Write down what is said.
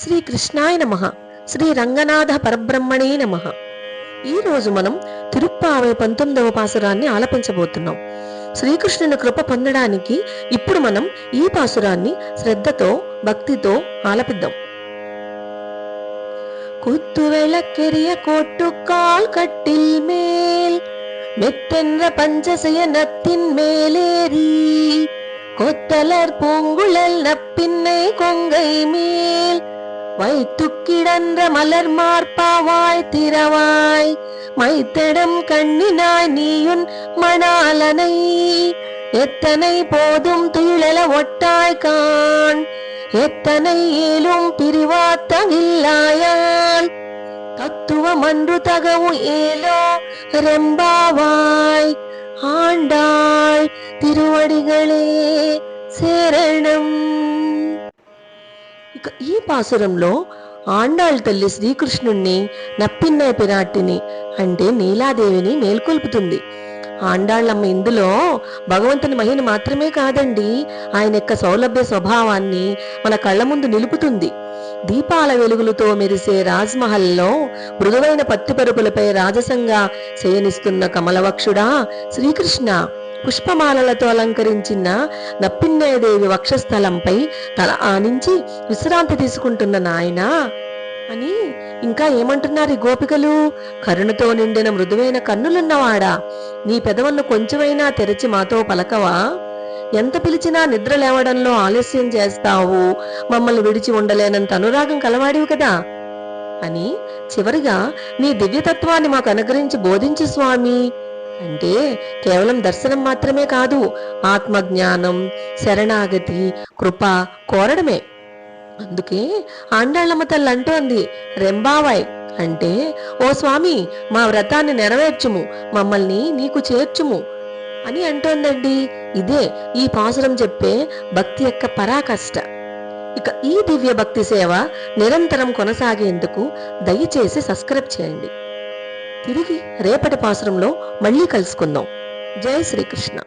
శ్రీ కృష్ణాయ నమ. శ్రీ రంగనాథ పరబ్రహ్మణే నమ. ఈ రోజు మనం తిరుప్పావై పంతొమ్మిదవ పాసురాన్ని ఆలపించబోతున్నాం. శ్రీకృష్ణుని కృప పొందడానికి ఇప్పుడు మనం ఈ పాసురాన్ని శ్రద్ధతో భక్తితో ఆలపిద్దాం. குத்துவிளக்கெரிய கோட்டுக்கால் கட்டில் மேல் மெத்தென்ற பஞ்சசயனத்தின் மேலேறி கொத்தலர் பூங்குழல் நப்பின்னை కొంగై మేల్. வைத்துக்கிடன்ற மலர் மார்பாவாய் திறவாய் மைத்தடம் கண்ணினாய் நீயுன் மணாலனை. எத்தனை போதும் துயிலல ஒட்டாய் காண் எத்தனை ஏலும் பிரிவாத்தவில்லாயால் தத்துவமன்று தகவு ஏலோ ரெம்பாவாய் ஆண்டாள் திருவடிகளே சேரணம். ఇక ఈ పాసురంలో ఆండాళ్ తల్లి శ్రీకృష్ణుణ్ణి నప్పిన్నయ పిరాటిని అంటే నీలాదేవిని మేల్కొల్పుతుంది. ఆండాళ్ళమ్మ ఇందులో భగవంతుని మహిని మాత్రమే కాదండి. ఆయన యొక్క సౌలభ్య స్వభావాన్ని మన కళ్ళ ముందు నిలుపుతుంది. దీపాల వెలుగులతో మెరిసే రాజ్మహల్లో మృదువైన పత్తి పరుపులపై రాజసంగా శయనిస్తున్న కమలవక్షుడా శ్రీకృష్ణ. పుష్పమాలలతో అలంకరించిన నప్పిన్నయదేవి వక్షస్థలంపై తల ఆనించి విశ్రాంతి తీసుకుంటున్న నాయనా. అని ఇంకా ఏమంటున్నారు ఈ గోపికలు? కరుణతో నిండిన మృదువైన కన్నులున్నవాడా? నీ పెదవులను కొంచెమైనా తెరచి మాతో పలకవా? ఎంత పిలిచినా నిద్ర లేవడంలో ఆలస్యం చేస్తావు. మమ్మల్ని విడిచి ఉండలేనంత అనురాగం కలవాడివి కదా? అని చివరిగా నీ దివ్యతత్వాన్ని మాకు అనుగ్రహించి బోధించు స్వామి. అంటే కేవలం దర్శనం మాత్రమే కాదు ఆత్మజ్ఞానం శరణాగతి కృప కోరడమే. అందుకే ఆండాళ్ళమ్మ తల్లి అంటోంది రెంబావాయ్ అంటే ఓ స్వామి మా వ్రతాన్ని నెరవేర్చుము మమ్మల్ని నీకు చేర్చుము అని అంటోందండి. ఇదే ఈ పాసురం చెప్పే భక్తి యొక్క పరాకష్ట. ఇక ఈ దివ్య భక్తి సేవ నిరంతరం కొనసాగేందుకు దయచేసి సబ్స్క్రైబ్ చేయండి. తిరిగి రేపటి పాసురంలో మళ్ళీ కలుసుకుందాం. జై శ్రీకృష్ణ.